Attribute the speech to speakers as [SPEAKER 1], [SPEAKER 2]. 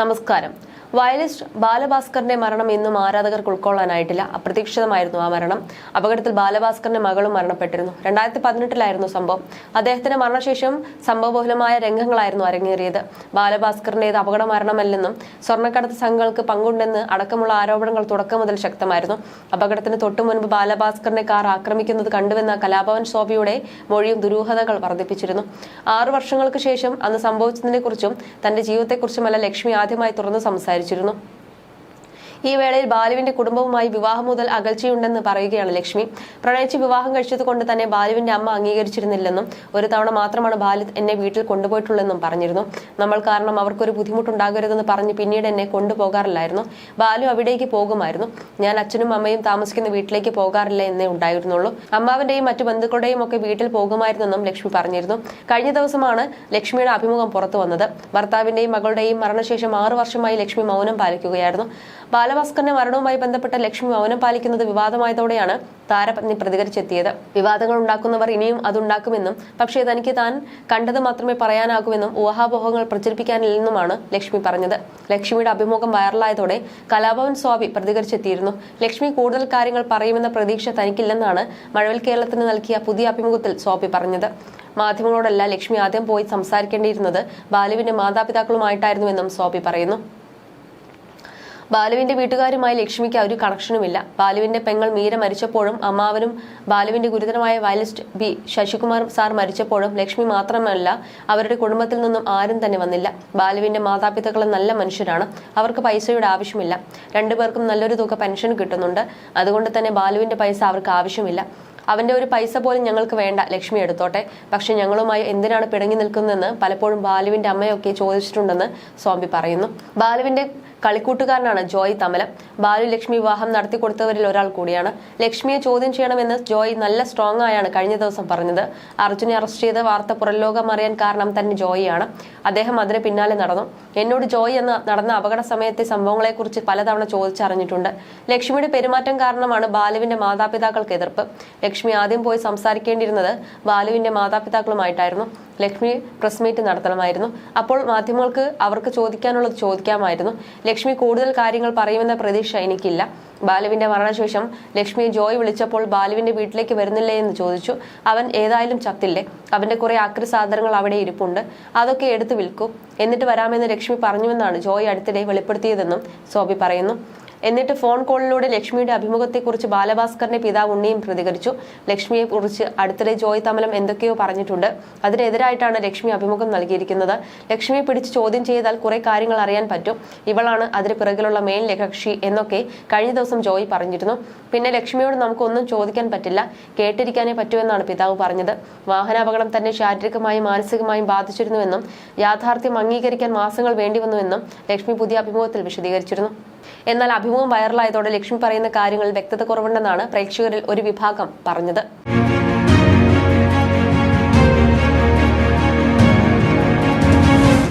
[SPEAKER 1] നമസ്കാരം. വയലിസ്റ്റ് ബാലഭാസ്കറിന്റെ മരണം ഇന്നും ആരാധകർക്ക് ഉൾക്കൊള്ളാനായിട്ടില്ല. അപ്രതീക്ഷിതമായിരുന്നു ആ മരണം. അപകടത്തിൽ ബാലഭാസ്കറിന്റെ മകളും മരണപ്പെട്ടിരുന്നു. രണ്ടായിരത്തി പതിനെട്ടിലായിരുന്നു സംഭവം. അദ്ദേഹത്തിന്റെ മരണശേഷം സംഭവബഹുലമായ രംഗങ്ങളായിരുന്നു അരങ്ങേറിയത്. ബാലഭാസ്കറിന്റേത് അപകട മരണമല്ലെന്നും സ്വർണക്കടത്ത് സംഘങ്ങൾക്ക് പങ്കുണ്ടെന്ന് അടക്കമുള്ള ആരോപണങ്ങൾ തുടക്കം മുതൽ ശക്തമായിരുന്നു. അപകടത്തിന് തൊട്ടു മുൻപ് ബാലഭാസ്കറിനെ കാർ ആക്രമിക്കുന്നത് കണ്ടുവെന്ന കലാഭവൻ ശോഭയുടെ മൊഴിയും ദുരൂഹതകൾ വർദ്ധിപ്പിച്ചിരുന്നു. ആറു വർഷങ്ങൾക്ക് ശേഷം അന്ന് സംഭവിച്ചതിനെക്കുറിച്ചും തന്റെ ജീവിതത്തെക്കുറിച്ചുമല്ല ലക്ഷ്മി ആദ്യമായി തുറന്നു സംസാരിച്ചിരുന്നു ഈ വേളയിൽ ബാലുവിന്റെ കുടുംബവുമായി വിവാഹം മുതൽ അകൽച്ചയുണ്ടെന്ന് പറയുകയാണ് ലക്ഷ്മി. പ്രണയിച്ച് വിവാഹം കഴിച്ചതുകൊണ്ട് തന്നെ ബാലുവിന്റെ അമ്മ അംഗീകരിച്ചിരുന്നില്ലെന്നും ഒരു തവണ മാത്രമാണ് ബാലു എന്നെ വീട്ടിൽ കൊണ്ടുപോയിട്ടുള്ളതെന്നും പറഞ്ഞിരുന്നു. നമ്മൾ കാരണം അവർക്കൊരു ബുദ്ധിമുട്ടുണ്ടാകരുതെന്ന് പറഞ്ഞ് പിന്നീട് എന്നെ കൊണ്ടുപോകാറില്ലായിരുന്നു. ബാലു അവിടേക്ക് പോകുമായിരുന്നു. ഞാൻ അച്ഛനും അമ്മയും താമസിക്കുന്ന വീട്ടിലേക്ക് പോകാറില്ല എന്നേ ഉണ്ടായിരുന്നുള്ളൂ. അമ്മാവിന്റെയും മറ്റു ബന്ധുക്കളുടെയും ഒക്കെ വീട്ടിൽ പോകുമായിരുന്നെന്നും ലക്ഷ്മി പറഞ്ഞിരുന്നു. കഴിഞ്ഞ ദിവസമാണ് ലക്ഷ്മിയുടെ അഭിമുഖം പുറത്തു വന്നത്. ഭർത്താവിന്റെയും മകളുടെയും മരണശേഷം ആറു വർഷമായി ലക്ഷ്മി മൗനം പാലിക്കുകയായിരുന്നു. ബാലഭാസ്കറിന്റെ മരണവുമായി ബന്ധപ്പെട്ട ലക്ഷ്മി മൗനം പാലിക്കുന്നത് വിവാദമായതോടെയാണ് താരപത്നി പ്രതികരിച്ചെത്തിയത്. വിവാദങ്ങൾ ഉണ്ടാക്കുന്നവർ ഇനിയും അതുണ്ടാക്കുമെന്നും പക്ഷേ തനിക്ക് താൻ കണ്ടത് മാത്രമേ പറയാനാകുമെന്നും ഊഹാപോഹങ്ങൾ പ്രചരിപ്പിക്കാനില്ലെന്നുമാണ് ലക്ഷ്മി പറഞ്ഞത്. ലക്ഷ്മിയുടെ അഭിമുഖം വൈറലായതോടെ കലാഭവൻ സ്വാമി പ്രതികരിച്ചെത്തിയിരുന്നു. ലക്ഷ്മി കൂടുതൽ കാര്യങ്ങൾ പറയുമെന്ന പ്രതീക്ഷ തനിക്കില്ലെന്നാണ് മഴവിൽ കേരളത്തിന് നൽകിയ പുതിയ അഭിമുഖത്തിൽ സ്വാമി പറഞ്ഞത്. മാധ്യമങ്ങളോടല്ല ലക്ഷ്മി ആദ്യം പോയി സംസാരിക്കേണ്ടിയിരുന്നത് ബാലുവിന്റെ മാതാപിതാക്കളുമായിട്ടായിരുന്നുവെന്നും സ്വാമി പറയുന്നു. ബാലുവിന്റെ വീട്ടുകാരുമായി ലക്ഷ്മിക്ക് ഒരു കണക്ഷനുമില്ല. ബാലുവിന്റെ പെങ്ങൾ മീര മരിച്ചപ്പോഴും അമ്മാവനും ബാലുവിന്റെ ഗുരുതരമായ വയലിസ്റ്റ് ബി ശശികുമാർ സാർ മരിച്ചപ്പോഴും ലക്ഷ്മി മാത്രമല്ല അവരുടെ കുടുംബത്തിൽ നിന്നും ആരും തന്നെ വന്നില്ല. ബാലുവിന്റെ മാതാപിതാക്കൾ നല്ല മനുഷ്യരാണ്. അവർക്ക് പൈസയുടെ ആവശ്യമില്ല. രണ്ടുപേർക്കും നല്ലൊരു തുക പെൻഷൻ കിട്ടുന്നുണ്ട്. അതുകൊണ്ട് തന്നെ ബാലുവിന്റെ പൈസ അവർക്ക് ആവശ്യമില്ല. അവന്റെ ഒരു പൈസ പോലും ഞങ്ങൾക്ക് വേണ്ട. ലക്ഷ്മി എടുത്തോട്ടെ. പക്ഷെ ഞങ്ങളുമായി എന്തിനാണ് പിടങ്ങി നിൽക്കുന്നതെന്ന് പലപ്പോഴും ബാലുവിന്റെ അമ്മയൊക്കെ ചോദിച്ചിട്ടുണ്ടെന്ന് സ്വാമി പറയുന്നു. ബാലുവിന്റെ കളിക്കൂട്ടുകാരനാണ് ജോയ് തമലം. ബാലു ലക്ഷ്മി വിവാഹം നടത്തി കൊടുത്തവരിൽ ഒരാൾ കൂടിയാണ്. ലക്ഷ്മിയെ ചോദ്യം ചെയ്യണമെന്ന് ജോയ് നല്ല സ്ട്രോങ് ആയാണ് കഴിഞ്ഞ ദിവസം പറഞ്ഞത്. അർജുനെ അറസ്റ്റ് ചെയ്ത വാർത്ത പുറംലോകം അറിയാൻ കാരണം തന്നെ ജോയിയാണ് അദ്ദേഹം അതിന് പിന്നാലെ നടന്നു. എന്നോട് ജോയ് എന്ന നടന്ന അപകട സമയത്തെ സംഭവങ്ങളെക്കുറിച്ച് പലതവണ ചോദിച്ചറിഞ്ഞിട്ടുണ്ട്. ലക്ഷ്മിയുടെ പെരുമാറ്റം കാരണമാണ് ബാലുവിന്റെ മാതാപിതാക്കൾക്ക് എതിർപ്പ്. ലക്ഷ്മി ആദ്യം പോയി സംസാരിക്കേണ്ടിയിരുന്നത് ബാലുവിന്റെ മാതാപിതാക്കളുമായിട്ടായിരുന്നു. ലക്ഷ്മി പ്രസ് മീറ്റ് നടത്തണമായിരുന്നു. അപ്പോൾ മാധ്യമങ്ങൾക്ക് അവർക്ക് ചോദിക്കാനുള്ളത് ചോദിക്കാമായിരുന്നു. ലക്ഷ്മി കൂടുതൽ കാര്യങ്ങൾ പറയുമെന്ന പ്രതീക്ഷ എനിക്കില്ല. ബാലുവിന്റെ മരണശേഷം ലക്ഷ്മി ജോയ് വിളിച്ചപ്പോൾ ബാലുവിന്റെ വീട്ടിലേക്ക് വരുന്നില്ലേ എന്ന് ചോദിച്ചു. അവൻ ഏതായാലും ചത്തില്ലേ? അവന്റെ കുറെ ആക്രി സാധനങ്ങൾ അവിടെ ഇരിപ്പുണ്ട്. അതൊക്കെ എടുത്തു വിൽക്കൂ. എന്നിട്ട് വരാമെന്ന് ലക്ഷ്മി പറഞ്ഞുവെന്നാണ് ജോയ് അടുത്തിടെ വെളിപ്പെടുത്തിയതെന്നും സോബി പറയുന്നു. എന്നിട്ട് ഫോൺ കോളിലൂടെ ലക്ഷ്മിയുടെ അഭിമുഖത്തെക്കുറിച്ച് ബാലഭാസ്കറിന്റെ പിതാവ് ഉണ്ണിയും പ്രതികരിച്ചു. ലക്ഷ്മിയെ കുറിച്ച് അടുത്തിടെ ജോയ് തമലം എന്തൊക്കെയോ പറഞ്ഞിട്ടുണ്ട്. അതിനെതിരായിട്ടാണ് ലക്ഷ്മി അഭിമുഖം നൽകിയിരിക്കുന്നത്. ലക്ഷ്മിയെ പിടിച്ച് ചോദ്യം ചെയ്താൽ കുറെ കാര്യങ്ങൾ അറിയാൻ പറ്റും. ഇവളാണ് അതിന് പിറകിലുള്ള മെയിൻ ലക്ഷി എന്നൊക്കെ കഴിഞ്ഞ ദിവസം ജോയ് പറഞ്ഞിരുന്നു. പിന്നെ ലക്ഷ്മിയോട് നമുക്കൊന്നും ചോദിക്കാൻ പറ്റില്ല. കേട്ടിരിക്കാനേ പറ്റൂവെന്നാണ് പിതാവ് പറഞ്ഞത്. വാഹനാപകടം തന്നെ ശാരീരികമായും മാനസികമായും ബാധിച്ചിരുന്നുവെന്നും യാഥാർത്ഥ്യം അംഗീകരിക്കാൻ മാസങ്ങൾ വേണ്ടിവന്നുവെന്നും ലക്ഷ്മി പുതിയ അഭിമുഖത്തിൽ വിശദീകരിച്ചിരുന്നു. എന്നാൽ അഭിമുഖം വൈറലായതോടെ ലക്ഷ്മി പറയുന്ന കാര്യങ്ങളിൽ വ്യക്തത കുറവുണ്ടെന്നാണ് പ്രേക്ഷകരിൽ ഒരു വിഭാഗം പറഞ്ഞത്